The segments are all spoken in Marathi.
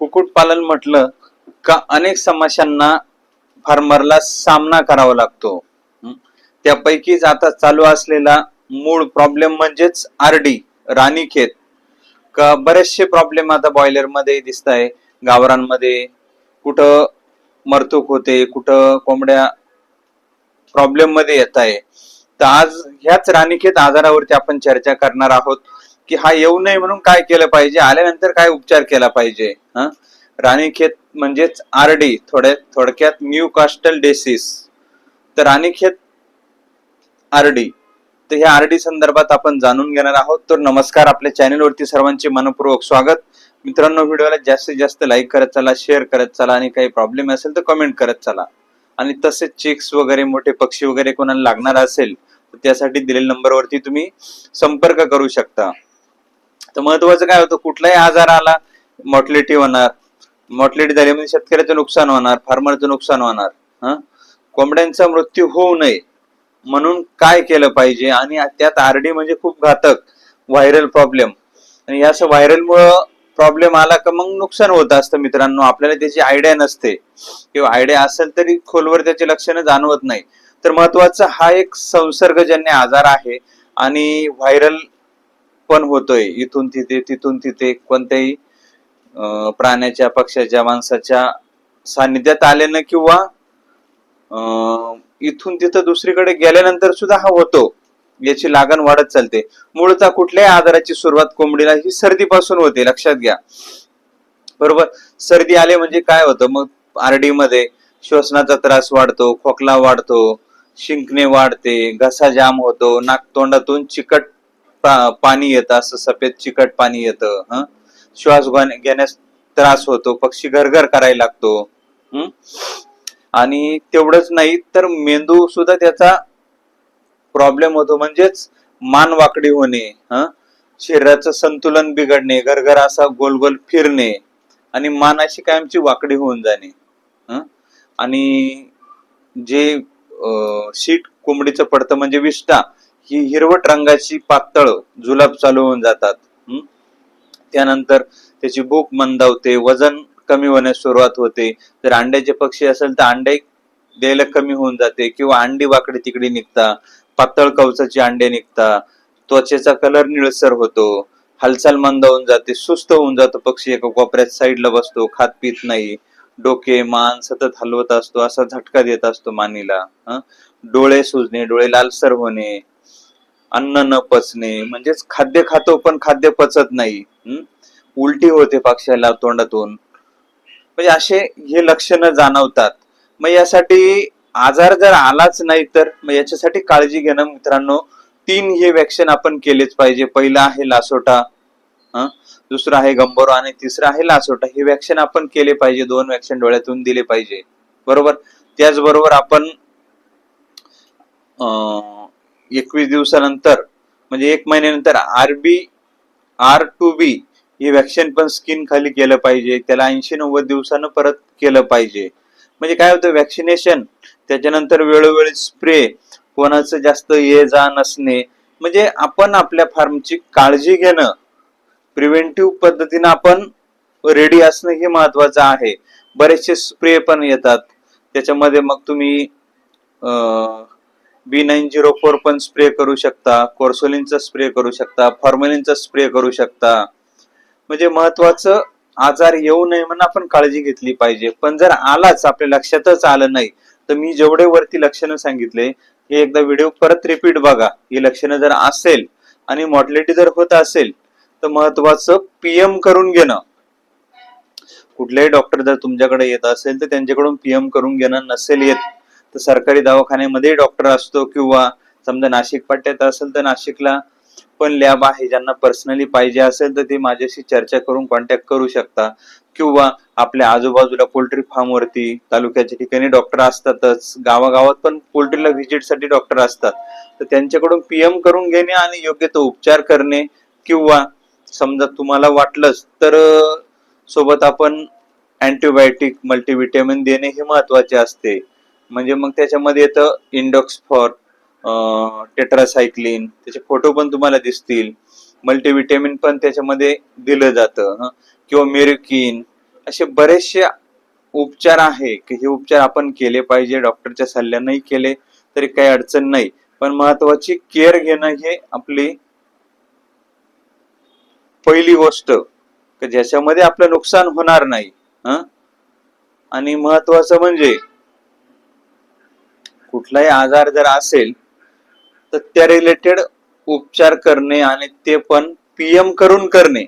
कुक्कुटपालन म्हटलं का अनेक समस्यांना फार्मरला सामना करावा लागतो. त्यापैकीच आता चालू असलेला मूळ प्रॉब्लेम म्हणजेच आरडी राणीखेत का बरेचसे प्रॉब्लेम आता बॉयलरमध्ये दिसत आहे गावरांमध्ये कुठं मरतूक होते कुठं कोंबड्या प्रॉब्लेममध्ये येत आहे तर आज ह्याच राणीखेत आजारावरती आपण चर्चा करणार आहोत. की हा येऊ नये म्हणून काय केलं पाहिजे? आल्यानंतर काय उपचार केला पाहिजे? हं? राणीखेत म्हणजेच आरडी थोड्या थोडक्यात न्यू कास्टल डेसिस तर राणीखेत आरडी. तर ह्या आरडी संदर्भात आपण जाणून घेणार आहोत. तर नमस्कार आपल्या चॅनेलवरती सर्वांचे मनपूर्वक स्वागत. मित्रांनो व्हिडिओला जास्तीत जास्त लाईक करत चला शेअर करत चला आणि काही प्रॉब्लेम असेल तर कमेंट करत चला. आणि तसेच चिक्स वगैरे मोठे पक्षी वगैरे कोणाला लागणार असेल तर त्यासाठी दिलेल्या नंबरवरती तुम्ही संपर्क करू शकता. तर महत्वाचं काय होतं? कुठलाही आजार आला मॉर्टलिटी होणार. मॉर्टलिटी झाली म्हणजे शेतकऱ्याचं नुकसान होणार फार्मरचं नुकसान होणार. हा? कोंबड्यांचा मृत्यू होऊ नये म्हणून काय केलं पाहिजे? आणि त्यात आरडी म्हणजे खूप घातक व्हायरल प्रॉब्लेम आणि या व्हायरल मुळे प्रॉब्लेम आला का मग नुकसान होत असतं मित्रांनो. आपल्याला त्याची आयडिया नसते. किंवा आयडिया असेल तरी खोलवर त्याची लक्षणं जाणवत नाही. तर महत्त्वाचा हा एक संसर्गजन्य आजार आहे. आणि व्हायरल पण होतोय. इथून तिथे तिथून तिथे कोणत्याही अं, प्राण्याच्या पक्ष्याच्या माणसाच्या सानिध्यात आल्यानं किंवा अं, इथून तिथं दुसरीकडे गेल्यानंतर सुद्धा हा होतो. याची लागण वाढत चालते. मूळचा कुठल्याही आजाराची सुरुवात कोंबडीला ही सर्दीपासून होते. लक्षात घ्या. बरोबर? सर्दी आले म्हणजे काय होतं? मग आरडी मध्ये श्वसनाचा त्रास वाढतो खोकला वाढतो शिंकणे वाढते घसा जाम होतो नाक तोंडातून चिकट पाणी येतं असं सफेद चिकट पाणी येतं हं? श्वास घेण्यास त्रास होतो पक्षी घरघर करायला लागतो हं? आणि तेवढंच नाही तर मेंदू सुद्धा त्याचा प्रॉब्लेम होतो म्हणजेच मान वाकडी होणे हं? शरीराचं संतुलन बिघडणे घरघर असा गोल गोल फिरणे आणि मान अशी कायमची वाकडी होऊन जाणे आणि जे शीट कोंबडीचं पडतं म्हणजे विष्ठा ही हिरवट रंगाची पातळ जुलाब चालू होऊन जातात. त्यानंतर त्याची भूक मंदावते वजन कमी होण्यास सुरुवात होते. जर अंड्याचे पक्षी असेल तर अंडे द्यायला कमी होऊन जाते किंवा अंडी वाकडे तिकडे निघता पातळ कवचाची अंडे निघता. त्वचेचा कलर निळसर होतो हालचाल मंदावून जाते सुस्त होऊन जातो पक्षी एका कोपऱ्यात साईडला बसतो खात पित नाही. डोके मान सतत हलवत असतो असा झटका देत असतो मानीला डोळे सुजणे डोळे लालसर होणे अन्न न पचणे म्हणजेच खाद्य खातो पण खाद्य पचत नाही. उलटी होते पक्ष्याला तोंडातून. म्हणजे असे हे लक्षणं जाणवतात. मग यासाठी आजार जर आलाच नाही तर मग याच्यासाठी काळजी घेणं मित्रांनो तीन हे वॅक्सिन आपण केलेच पाहिजे. पहिला आहे लासोटा दुसरं आहे गंबोरा आणि तिसरं आहे लासोटा. हे वॅक्सिन आपण केले पाहिजे दोन वॅक्सिन डोळ्यातून दिले पाहिजे. बरोबर? त्याचबरोबर आपण एकवीस दिवसानंतर म्हणजे एक महिन्यानंतर आरबी आर टू बी हे व्हॅक्सिन पण स्किन खाली केलं पाहिजे. त्याला ऐंशी नव्वद दिवसानं परत केलं पाहिजे. म्हणजे काय होतं व्हॅक्सिनेशन त्याच्यानंतर वेळोवेळी स्प्रे कोणाचं जास्त ये जा नसणे म्हणजे आपण आपल्या फार्मची काळजी घेणं प्रिव्हेंटिव्ह पद्धतीनं आपण रेडी असणं हे महत्वाचं आहे. बरेचसे स्प्रे पण येतात. त्याच्यामध्ये मग तुम्ही बी नाईन झिरो फोर पण स्प्रे करू शकता कोर्सोलिनचा स्प्रे करू शकता फॉर्मलिनचा स्प्रे करू शकता. म्हणजे महत्वाचं आजार येऊ नये म्हणून आपण काळजी घेतली पाहिजे. पण जर आलाच आपल्या लक्षातच आलं नाही तर मी जेवढे वरती लक्षणं सांगितले हे एकदा व्हिडिओ परत रिपीट बघा. ही लक्षणं जर असेल आणि मॉर्टलिटी जर होत असेल तर महत्वाचं पीएम करून घेणं. कुठलेही डॉक्टर जर तुमच्याकडे येत असेल तर त्यांच्याकडून पीएम करून घेणं नसेल येत. तर सरकारी दवाखान्यामध्ये डॉक्टर असतो किंवा समजा नाशिक पट्ट्यात असेल तर नाशिकला पण लॅब आहे ज्यांना पर्सनली पाहिजे असेल तर ते माझ्याशी चर्चा करून कॉन्टॅक्ट करू शकता. किंवा आपल्या आजूबाजूला पोल्ट्री फार्म वरती तालुक्याच्या ठिकाणी डॉक्टर असतातच. गावागावात पण पोल्ट्रीला व्हिजिटसाठी डॉक्टर असतात. तर त्यांच्याकडून पीएम करून घेणे आणि योग्य तो उपचार करणे किंवा समजा तुम्हाला वाटलंच तर सोबत आपण अँटीबायोटिक मल्टीव्हिटॅमिन देणे हे महत्त्वाचे असते. म्हणजे मग त्याच्यामध्ये येतं इंडॉक्स फॉर टेट्रासायक्लिन त्याचे फोटो पण तुम्हाला दिसतील. मल्टीविटॅमिन पण त्याच्यामध्ये दिलं जातं किंवा मेरिकिन असे बरेचसे उपचार आहे की हे उपचार आपण केले पाहिजे डॉक्टरच्या सल्ल्यानेही केले तरी काही अडचण नाही. पण महत्वाची केअर घेणं हे आपली पहिली गोष्ट ज्याच्यामध्ये आपलं नुकसान होणार नाही आणि महत्वाचं म्हणजे कुठलाही आजार जर असेल तर त्या रिलेटेड उपचार करणे आणि ते पण पीएम करून करणे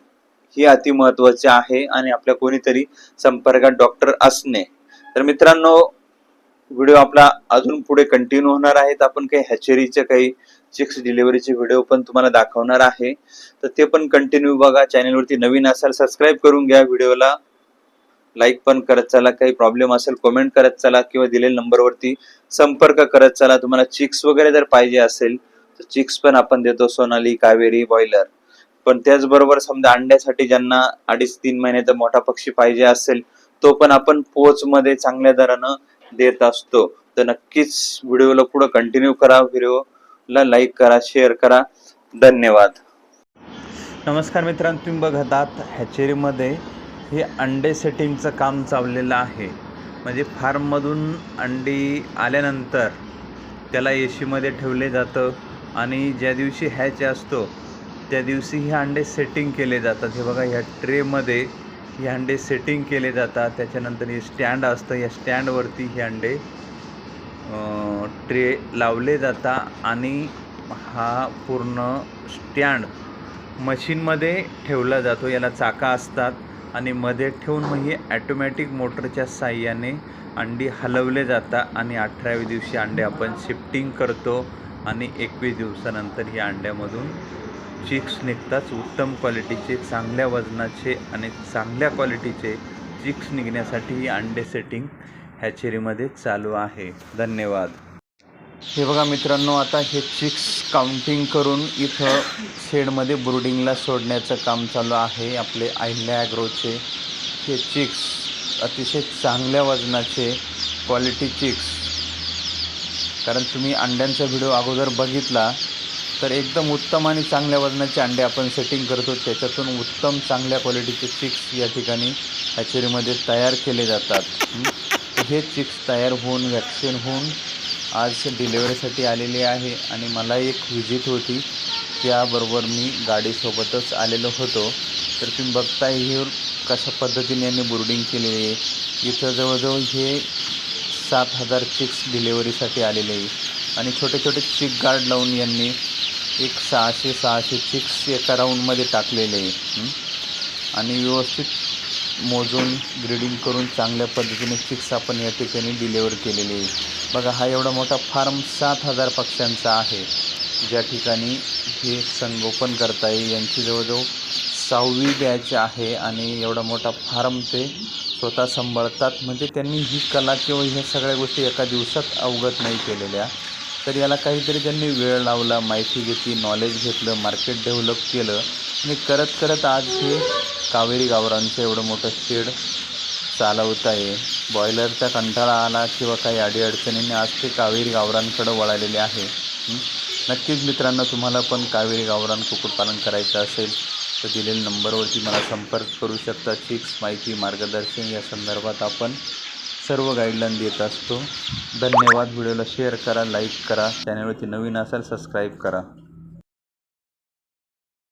ही अति महत्त्वाचे आहे आणि आपल्या कोणीतरी संपर्कात डॉक्टर असणे. तर मित्रांनो व्हिडिओ आपला अजून पुढे कंटिन्यू होणार आहेत आपण काही हॅचेरीचे काही चिक्स डिलिव्हरीचे व्हिडिओ पण तुम्हाला दाखवणार आहे. तर ते पण कंटिन्यू बघा. चॅनलवरती नवीन असाल सबस्क्राईब करून घ्या व्हिडिओला लाईक पण करत चला काही प्रॉब्लेम असेल कमेंट करत चला किंवा दिलेल्या नंबरवरती संपर्क करत चला. तुम्हाला चिक्स वगैरे जर पाहिजे असेल तर चिक्स पण आपण देतो सोनाली कावेरी बॉयलर पण त्याचबरोबर समजा अंड्यासाठी ज्यांना अडीच तीन महिन्याचा मोठा पक्षी पाहिजे असेल तो पण आपण पोच मध्ये चांगल्या दरानं देत असतो. तर नक्कीच व्हिडिओला पुढे कंटिन्यू करा व्हिडिओला लाईक करा शेअर करा. धन्यवाद. नमस्कार मित्रांनो तुम्ही बघत आहात हॅचेरीमध्ये हे अंडे सेटिंगचं काम चाललेलं आहे. म्हणजे फार्ममधून अंडी आल्यानंतर त्याला एशीमध्ये ठेवले जातं आणि ज्या दिवशी हॅच असतो त्या दिवशी हे अंडे सेटिंग केले जातात. हे बघा ह्या ट्रेमध्ये हे अंडे सेटिंग केले जातात. त्याच्यानंतर हे स्टँड असतं. या स्टँडवरती हे अंडे ट्रे लावले जातात आणि हा पूर्ण स्टँड मशीनमध्ये ठेवला जातो. याला चाका असतात. आणि मध्ये ठेवून मग हे ॲटोमॅटिक मोटरच्या साह्याने अंडी हलवले जातात आणि अठराव्या दिवशी अंडे आपण शिफ्टिंग करतो आणि एकवीस दिवसानंतर या अंड्यामधून चिक्स निघतात उत्तम क्वालिटीचे चांगल्या वजनाचे आणि चांगल्या क्वालिटीचे चिक्स निघण्यासाठी ही अंडे सेटिंग हॅचेरीमध्ये चालू आहे. धन्यवाद. हे बघा मित्रांनो आता हे चिक्स काउंटिंग करून इथं शेडमध्ये ब्रुडिंगला सोडण्याचं काम चालू आहे. आपले अहिल्या ॲग्रोचे हे चिक्स अतिशय चांगल्या वजनाचे क्वालिटी चिक्स कारण तुम्ही अंड्यांचा व्हिडिओ अगोदर बघितला तर एकदम उत्तम आणि चांगल्या वजनाचे अंडे आपण सेटिंग करतो. त्याच्यातून उत्तम चांगल्या क्वालिटीचे चिक्स या ठिकाणी हॅचरीमध्ये तयार केले जातात. हे? चिक्स तयार होऊन वॅक्सिन होऊन आज डिलेवरीसाठी आलेली आहे आणि मला एक व्हिजिट होती. त्याबरोबर मी गाडीसोबतच आलेलो होतो. तर तुम्ही बघताय हे कशा पद्धतीने यांनी बोर्डिंग केलेली आहे. इथं जवळजवळ हे सात हजार चिक्स डिलेवरीसाठी आलेले आहे. आणि छोटे छोटे चिक गार्ड लावून यांनी एक सहाशे सहाशे चिक्स एका राऊंडमध्ये टाकलेले आहे. आणि व्यवस्थित मोजून ग्रेडिंग करून चांगल्या पद्धतीने चिक्स आपण या ठिकाणी डिलेवर केलेले आहे. बघा हा एवढा मोठा फार्म सात हजार पक्ष्यांचा आहे. ज्या ठिकाणी हे संगोपन करता येईल यांची जवळजवळ सहावी बॅच आहे आणि एवढा मोठा फार्म ते स्वतः सांभाळतात. म्हणजे त्यांनी ही कला किंवा ह्या सगळ्या गोष्टी एका दिवसात अवगत नाही केलेल्या. तर याला काहीतरी त्यांनी वेळ लावला माहिती घेतली नॉलेज घेतलं मार्केट डेव्हलप केलं. आणि करत करत आज हे कावेरी गावरांचं एवढं मोठं शेड चालवत आहे बॉयलरचा कंटाळा आला किंवा काही अडीअडचणीने आज ते कावेरी गावरांकडं वळालेले आहे. नक्कीच मित्रांनो तुम्हाला पण कावेरी गावरान कुक्कुटपालन करायचं असेल तर दिलेल्या नंबरवरती मला संपर्क करू शकता. चिक्स माहिती मार्गदर्शन या संदर्भात आपण सर्व गाईडलाईन देत असतो. धन्यवाद. व्हिडिओला शेअर करा लाईक करा. चॅनलवरती नवीन असाल सबस्क्राईब करा.